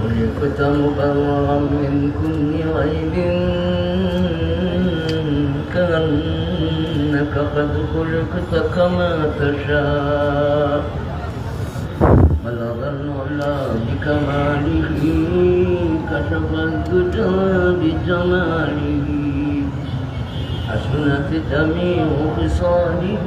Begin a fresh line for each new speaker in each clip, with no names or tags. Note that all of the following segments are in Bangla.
خلقت مبررا من كل عيب كأنك قد خلقت كما تشاء. بلغ العلا بكماله كشف الدجى بجماله. حسنت جميع خصاله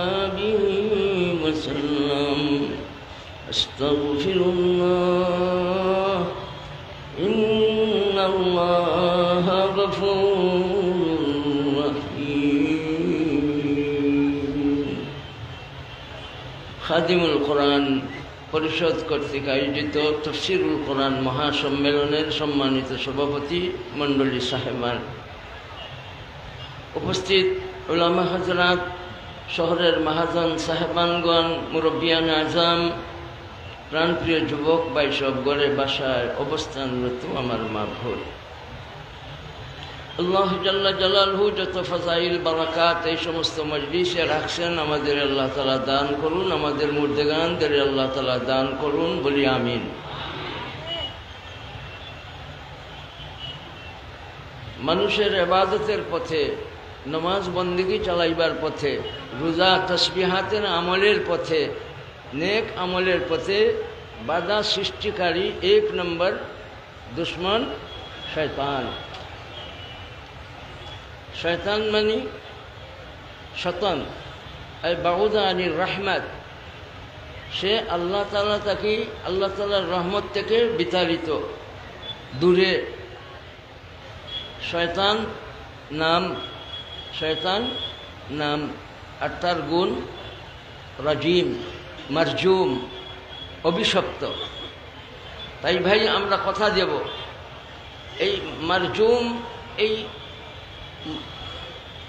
أستغفر الله إن الله غفور رحيم খাদিমুল কোরআন পরিষদ কর্তৃক আয়োজিত তফসিরুল কোরআন মহাসম্মেলনের সম্মানিত সভাপতি মণ্ডলী সাহেবান উপস্থিত উলামা হজরাত শহরের মহাজন সাহেবানগণ মুরব্বিয়ান আজম প্রাণপ্রিয় যুবক বাইসব গড়ে বাসায় অবস্থানরত আমার মা ভোর আল্লাহ জাল্লা জালালহু যত ফজাইল, বারাকাত, এই সমস্ত মজলিসে রাখছেন, আমাদের আল্লাহ তালা দান করুন, আমাদের মুর্দেগানদের আল্লাহ তালা দান করুন বলি আমিন। মানুষের এবাদতের পথে, নমাজ বন্দিগি চালাইবার পথে, রোজা তসবিহাতের আমলের পথে নেক আমলের পথে বাধা সৃষ্টিকারী এক নম্বর দুশ্মন শয়তান। শয়তান মানে শতন এই বাউদা আনির রহমত। সে আল্লাহ তালা তাকে, আল্লাহ তালার রহমত থেকে বিতাড়িত, দূরে। শয়তান নাম শয়তান নাম, আর তার গুণ রাজিম। মারজুম অভিশপ্ত। তাই ভাই, আমরা কথা দেব। এই মারজুম এই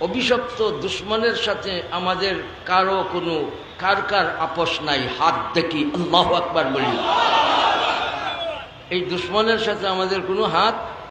অভিশপ্ত দুশ্মনের সাথে আমাদের কারও কোনো কার কার আপোষ নাই। হাত দেখি, আল্লাহ আকবার বলি। এই দুশ্মনের সাথে আমাদের কোনো হাত